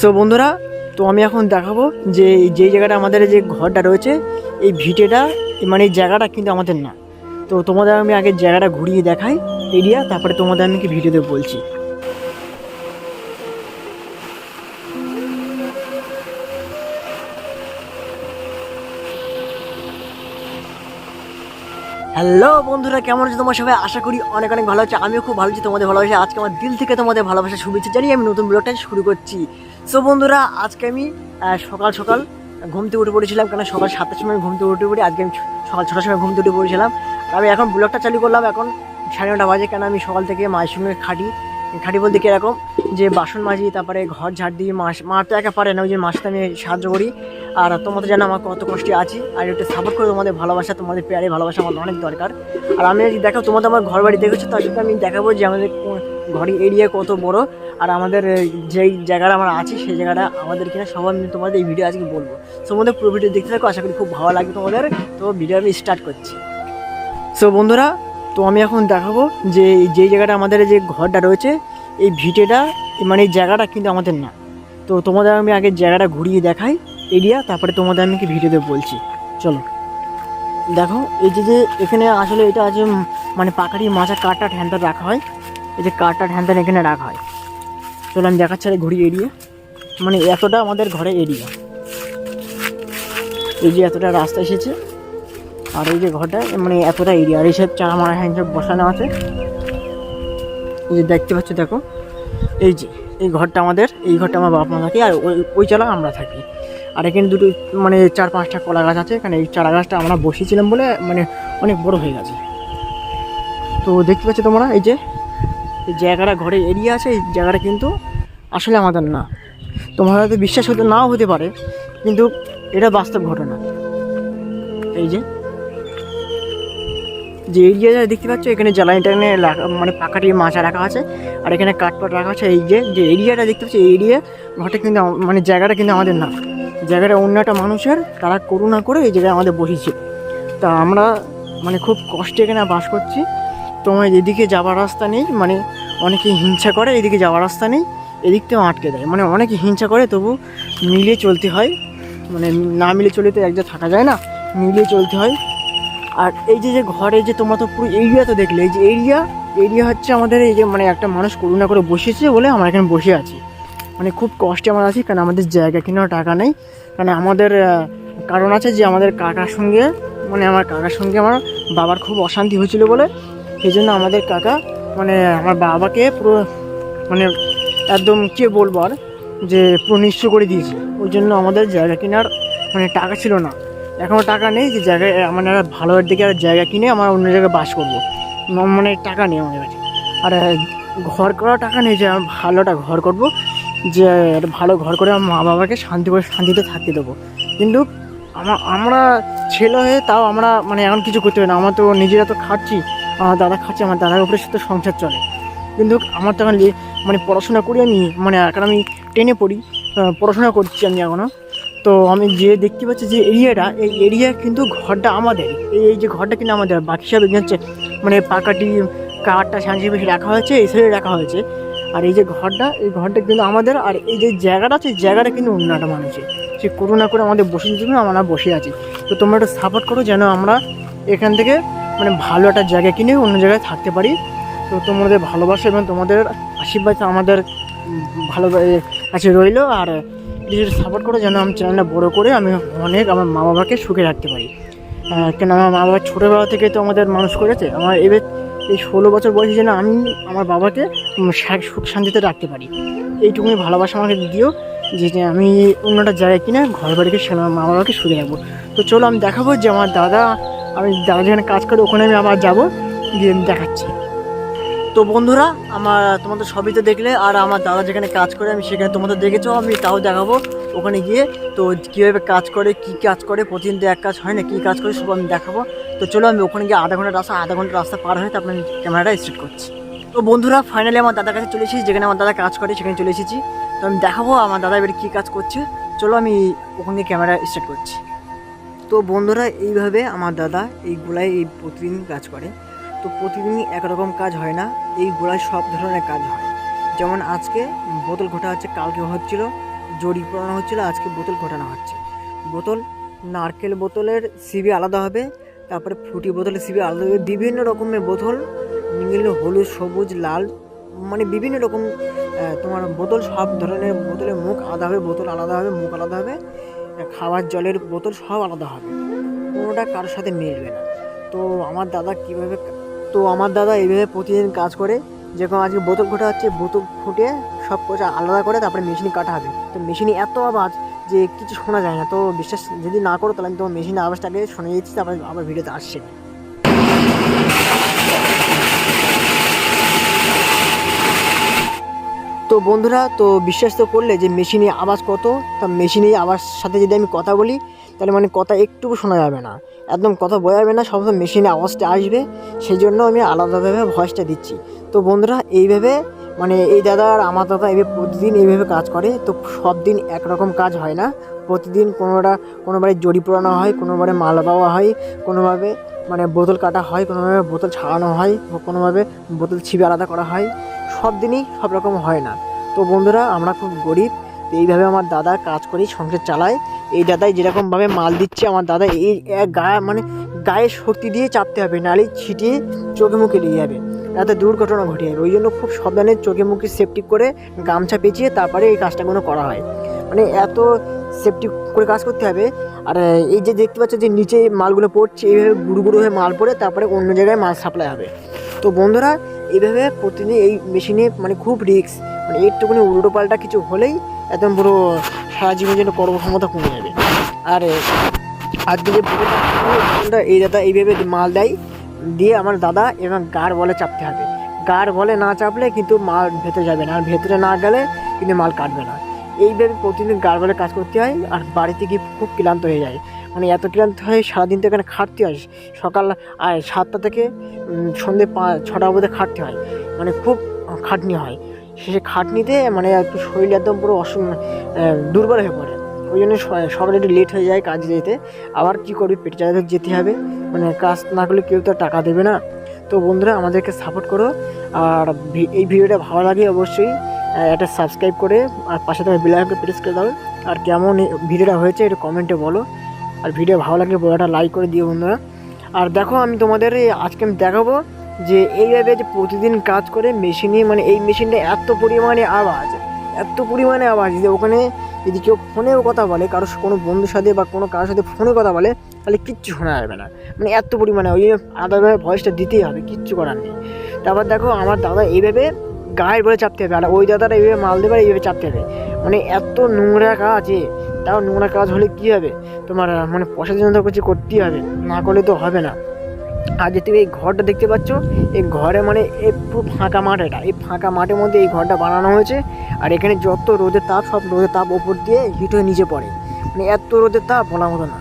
So বন্ধুরা, তো আমি এখন দেখাবো যে যেই জায়গাটা আমাদের যে ঘরটা রয়েছে, এই ভিটেটা মানে এই জায়গাটা কিন্তু আমাদের না। তো তোমাদের আমি আগে জায়গাটা ঘুরিয়ে দেখাই, এরিয়া, তারপরে তোমাদের আমি কি ভিডিওতে বলছি। হ্যালো বন্ধুরা, কেমন আছে তোমার সবাই? আশা করি অনেক অনেক ভালো আছে। আমিও খুব ভালো আছি, তোমাদের ভালোবাসা আজকে আমার দিল থেকে তোমাদের ভালোবাসা শুভেচ্ছা জানিয়ে আমি নতুন ব্লগটা শুরু করছি। সো বন্ধুরা, আজকে আমি সকাল সকাল ঘুম থেকে উঠে পড়েছিলাম কারণ সকাল সাতটার সময় ঘুম থেকে উঠে পড়ি, আজকে আমি সকাল ছটার সময় ঘুম থেকে উঠে পড়েছিলাম। আমি এখন ব্লগটা চালু করলাম, এখন সাড়ে নটা বাজে কেন আমি সকাল থেকে মায়ের সঙ্গে খাটি। খাটি বলতে কি এরকম যে বাসন মাজি, তারপরে ঘর ঝাড় দিই, মাস মার তো একা পারে না, ওই যে মাসটা আমি সাহায্য করি। আর তোমাদের জানো আমার কত কষ্টে আছি, আর একটু সাপোর্ট করে তোমাদের ভালোবাসা, তোমাদের পেয়ারে ভালোবাসা আমার অনেক দরকার। আর আমি যদি দেখো তোমাদের আমার ঘর বাড়ি দেখেছ তার জন্য আমি দেখাবো যে আমাদের ঘরের এরিয়া কত বড়, আর আমাদের যেই জায়গাটা আমরা আছি, সেই জায়গাটা আমাদের কিনা সবাই আমি তোমাদের এই ভিডিও আজকে বলব। তোমাদের পুরো ভিডিও দেখতে থাকো, আশা করি খুব ভালো লাগবে তোমাদের। তো ভিডিও আমি স্টার্ট করছি। সো বন্ধুরা, তো আমি এখন দেখাবো যে যেই জায়গাটা আমাদের যে ঘরটা রয়েছে, এই ভিটেটা মানে এই জায়গাটা কিন্তু আমাদের না। তো তোমাদের আমি আগে জায়গাটা ঘুরিয়ে দেখাই। এরিয়া, তারপরে তোমাদের আমি কি ভিডিওতে বলছি। চলো। দেখো, এই যে যে এখানে আসলে এটা আছে মানে পাখাড়ি মাছা কাঠটা হ্যান্ডার রাখা হয়। এই যে কাঠটা হ্যান্ডার এখানে রাখা হয়। চলো, আমি দেখাচ্ছি আর ঘুরিয়ে এরিয়া। মানে এতটা আমাদের ঘরে এরিয়া। এই যে এতটা রাস্তা এসেছে। আর এই যে ঘরটা মানে এতটা এরিয়া। আর এইসব চারা মারা হ্যান্ড সব বসানো আছে। এই যে দেখতে পাচ্ছ, দেখো। এই যে, এই ঘরটা আমাদের, এই ঘরটা আমার বাবা মা থাকে, আর ওই ওই চালা আমরা থাকি। আর এখানে দুটো মানে চার পাঁচটা কলা গাছ আছে, এখানে এই চারা গাছটা আমরা বসিয়েছিলাম বলে মানে অনেক বড় হয়ে গেছে। তো দেখতে পাচ্ছ তোমরা, এই যে, এই জায়গাটা ঘরে এরিয়া আছে, এই জায়গাটা কিন্তু আসলে আমাদের না। তোমার হয়তো বিশ্বাস হতে নাও হতে পারে, কিন্তু এটা বাস্তব ঘটনা। এই যে যে এরিয়া দেখতে পাচ্ছ, এখানে জ্বালানি লাগা- মানে পাকাটি মাচা রাখা আছে, আর এখানে কাঠপাট রাখা আছে, এই যে যে এরিয়াটা দেখতে পাচ্ছ, এই এরিয়া ঘরটা কিন্তু মানে জায়গাটা কিন্তু আমাদের না। জায়গাটা অন্য একটা মানুষের, তারা করুণা করে এই জায়গায় আমাদের বসিয়েছে তা আমরা মানে খুব কষ্টে এখানে বাস করছি। তোমার এদিকে যাওয়ার রাস্তা নেই মানে অনেকে হিংসা করে, এদিকে যাওয়ার রাস্তা নেই, এদিক থেকেও আটকে দেয়। মানে অনেকে হিংসা করে, তবু মিলিয়ে চলতে হয়। মানে না মিলে চলে তো এক জায়গায় থাকা যায় না মিলিয়ে চলতে হয়। আর এই যে যে ঘরে যে তোমার তো পুরো এরিয়া তো দেখলে, এই যে এরিয়া এরিয়া হচ্ছে আমাদের এই যে মানে একটা মানুষ করুণা করে বসেছে বলে আমরা এখানে বসে আছি। মানে খুব কষ্টে আমরা আছি, কারণ আমাদের জায়গা কেনার টাকা নেই। কারণ আমাদের কারণ আছে যে আমাদের কাকার সঙ্গে মানে আমার কাকার সঙ্গে আমার বাবার খুব অশান্তি হয়েছিল বলে। সেই জন্য আমাদের কাকা মানে আমার বাবাকে পুরো মানে একদম কে বলব আর, যে পুরো নিঃস্ব করে দিয়েছে। ওই জন্য আমাদের জায়গা কেনার মানে টাকা ছিল না। এখনও টাকা নেই যে জায়গায় মানে ভালো দিকে আর জায়গা কিনে আমার অন্য জায়গায় বাস করব। মানে টাকা নেই আমাদের কাছে। আর ঘর করার টাকা নেই যে আমি ভালো একটা ঘর করব। যে একটা ভালো ঘর করে আমার মা বাবাকে শান্তি করে, শান্তিতে থাকতে দেবো। কিন্তু আমা- আমরা ছেলে হয়ে তাও আমরা মানে এমন কিছু করতে পারি না। আমরা তো নিজেরা তো খাচ্ছি আমার দাদা খাচ্ছে, আমার দাদার উপরে সাথে সংসার চলে। কিন্তু আমার তো এখন মানে পড়াশোনা করি আমি মানে এখন আমি টেনে পড়ি পড়াশোনা করছি আমি এখনও তো আমি যে দেখতে পাচ্ছি যে এরিয়াটা, এই এরিয়া কিন্তু ঘরটা আমাদের। এই যে ঘরটা কিন্তু আমাদের। বাকি সব হচ্ছে মানে পাকাটি, কাঠটা সাঁঝি বেশি রাখা হয়েছে, এই সাইডে রাখা হয়েছে। আর এই যে ঘরটা, এই ঘরটা কিন্তু আমাদের, আর এই যে জায়গাটা আছে জায়গাটা কিন্তু অন্য একটা মানুষের সে করুণা করে আমাদের বসে জন্য আমরা বসে আছি। তো তোমরা একটু সাপোর্ট করো যেন আমরা এখান থেকে মানে ভালো একটা জায়গা কিনে অন্য জায়গায় থাকতে পারি। তো তোমাদের ভালোবাসা এবং তোমাদের আশীর্বাদ আমাদের ভালো কাছে রইল। আর প্লিজ সাপোর্ট করো যেন আমি চ্যানেলটা বড়ো করে আমি অনেক আমার মা বাবাকে সুখে রাখতে পারি। কেন আমার মা বাবা ছোটোবেলা থেকে তো আমাদের মানুষ করেছে। আমার এবার এই ষোলো বছর বয়সে যেন আমি আমার বাবাকে সুখ শান্তিতে রাখতে পারি। এইটুকুনি ভালোবাসা আমাকে দিও যে আমি অন্যটা জায়গায় কিনে ঘর বাড়িকে মা বাবাকে সুখে রাখব। তো চলো আমি দেখাবো যে আমার দাদা, আমি দাদা যেখানে কাজ করে ওখানে আমি আবার যাব, গিয়ে আমি দেখাচ্ছি। তো বন্ধুরা, আমার তোমাদের সবই তো দেখলে, আর আমার দাদা যেখানে কাজ করে আমি সেখানে তোমাদের দেখেছ, আমি তাও দেখাবো ওখানে গিয়ে। তো কীভাবে কাজ করে, কি কাজ করে, প্রতিদিন তো এক কাজ হয় না, কী কাজ করে সব আমি দেখাবো। তো চলো আমি ওখানে গিয়ে আধা ঘণ্টা রাস্তা আধা ঘণ্টা রাস্তা পার হয়ে তারপরে আমি ক্যামেরাটা স্টার্ট করছি। তো বন্ধুরা ফাইনালি আমার দাদার কাছে চলে এসেছি, যেখানে আমার দাদা কাজ করে, সেখানে চলে এসেছি। তো আমি দেখাবো আমার দাদা এবারে কী কাজ করছে। চলো আমি ওখানে গিয়ে ক্যামেরা স্টার্ট করছি। তো বন্ধুরা, এইভাবে আমার দাদা এই গোলায় এই প্রতিদিন কাজ করে। তো প্রতিদিনই একরকম কাজ হয় না, এই গোলায় সব ধরনের কাজ হয়। যেমন আজকে বোতল ঘোটা হচ্ছে, কালকে হচ্ছিল, জড়ি পড়ানো হচ্ছিল, আজকে বোতল ঘটানো হচ্ছে। বোতল, নারকেল বোতলের সিবি আলাদা হবে তারপরে ফুটি বোতলের সিবি আলাদা হবে বিভিন্ন রকমের বোতল নীল হলুদ, সবুজ, লাল মানে বিভিন্ন রকম তোমার বোতল, সব ধরনের বোতলের মুখ আলাদা হবে, বোতল আলাদা হবে, মুখ আলাদা হবে খাওয়ার জলের বোতল সব আলাদা হবে। কোনোটা কারোর সাথে মিলবে না। তো আমার দাদা কীভাবে তো আমার দাদা এইভাবে প্রতিদিন কাজ করে যেরকম আজকে বোতল ঘোটা হচ্ছে, বোতল ফুটে সব কিছু আলাদা করে, তারপরে মেশিনে কাটা হবে। তো মেশিনে এত আওয়াজ যে কিছু শোনা যায় না। তো বিশ্বাস যদি না করো, তাহলে আমি তোমার মেশিনের আওয়াজটাকে শুনে দিচ্ছি, তারপরে আবার ভিডিওতে আসছে। তো বন্ধুরা, তো বিশ্বাস তো করলে যে মেশিনে আওয়াজ কত, তা মেশিনে আওয়াজ সাথে যদি আমি কথা বলি, তাহলে মানে কথা একটুকু শোনা যাবে না। একদম কথা বোঝা যাবে না, সমস্ত মেশিনে আওয়াজটা আসবে সেই জন্য আমি আলাদাভাবে ভয়েসটা দিচ্ছি। তো বন্ধুরা, এইভাবে মানে এই দাদা আর আমার দাদা এভাবে প্রতিদিন এইভাবে কাজ করে, তো সব দিন একরকম কাজ হয় না। প্রতিদিন কোনোটা, কোনোবারে জড়ি পোড়ানো হয়, কোনোবারে মাল পাওয়া হয়, কোনোভাবে মানে বোতল কাটা হয়, কোনোভাবে বোতল ছাড়ানো হয়, কোনোভাবে বোতল ছিপে আলাদা করা হয়। সব দিনই সব রকম হয় না। তো বন্ধুরা, আমরা খুব গরিব, তো এইভাবে আমার দাদা কাজ করি সংসার চালায়। এই দাদাই যেরকমভাবে মাল দিচ্ছে, আমার দাদা এই গায়ে মানে গায়ে শক্তি দিয়ে চাপতে হবে, নাহলে ছিটিয়ে চোখে মুখে লেগে যাবে। যাতে দুর্ঘটনা ঘটে যাবে। ওই জন্য খুব সাবধানে চোখে মুখে সেফটি করে গামছা পেঁচিয়ে তারপরে এই কাজটাগুলো করা হয়। মানে এত সেফটি করে কাজ করতে হবে। আর, এই যে দেখতে পাচ্ছ যে নিচে মালগুলো পড়ছে, এইভাবে গুঁড়ো গুঁড়ো হয়ে মাল পড়ে তারপরে অন্য জায়গায় মাল সাপ্লাই হবে। তো বন্ধুরা, এইভাবে প্রতিদিন এই মেশিনে মানে খুব রিস্ক মানে একটুখানি উল্টো পাল্টা কিছু হলেই একদম পুরো সারা জীবন জন্য কর্মক্ষমতা কমে যাবে। আর আজকে যে এই দাদা এইভাবে মাল দেয়। দিয়ে আমার দাদা এবং গার বলে চাপতে হবে। গার বলে না চাপলে কিন্তু মাল ভেতরে যাবে না। আর ভেতরে না গেলে কিন্তু মাল কাটবে না। এইভাবে প্রতিদিন গার বলে কাজ করতে হয় আর বাড়িতে গিয়ে খুব ক্লান্ত হয়ে যায়। মানে এত ক্লান্ত হয় সারাদিন তো এখানে খাটতে হয়। সকাল সাতটা থেকে উম, সন্ধ্যে পা ছটা অবধি খাটতে হয়। মানে খুব খাটনি হয়। শেষে খাটনিতে মানে একটু শরীর একদম পুরো অসম দুর্বল হয়ে পড়ে। ওই জন্য স- সকালে একটু লেট হয়ে যায় কাজে যেতে। আবার কি করবি, পেটে চালাতে যেতে হবে। মানে কাজ না করলে কেউ তো টাকা দেবে না। তো বন্ধুরা, আমাদেরকে সাপোর্ট করো। আর এই ভিডিওটা ভালো লাগে অবশ্যই একটা সাবস্ক্রাইব করে, আর পাশে থেকে বেলাইকনটা প্রেস করে দাও। আর কেমন ভিডিওটা হয়েছে এটা কমেন্টে বলো। আর ভিডিও ভালো লাগলে বড়টা লাইক করে দিও বন্ধুরা। আর দেখো, আমি তোমাদের আজকে আমি দেখাবো যে এইভাবে যে প্রতিদিন কাজ করে মেশিনে মানে এই মেশিনটা এত পরিমাণে আওয়াজ, এত পরিমাণে আওয়াজ যে ওখানে যদি কেউ ফোনেও কথা বলে, কারও কোনো বন্ধুর সাথে বা কোনো কারোর সাথে ফোনে কথা বলে, তাহলে কিচ্ছু শোনা যাবে না। মানে এত পরিমাণে ওই আলাদাভাবে ভয়েসটা দিতেই হবে, কিচ্ছু করার নেই। তারপর দেখো আমার দাদা এইভাবে গায়ের বলে চাপতে হবে, আর ওই দাদারা এইভাবে মাল দেবে এইভাবে চাপতে হবে। মানে এত নোংরা কাজ এ, তাও নোংরা কাজ হলে কী হবে? তোমার মানে পয়সা জন্য কিছু করতেই হবে, না করলে তো হবে না। আর যে তুমি এই ঘরটা দেখতে পাচ্ছ, এই ঘরে মানে এই পুরো ফাঁকা মাঠ এটা। এই ফাঁকা মাঠের মধ্যে এই ঘরটা বানানো হয়েছে। আর এখানে যত রোদের তাপ, সব রোদের তাপ ওপর দিয়ে হিট হয়ে নিচে পড়ে। মানে এত রোদের তাপ বলার মতো না।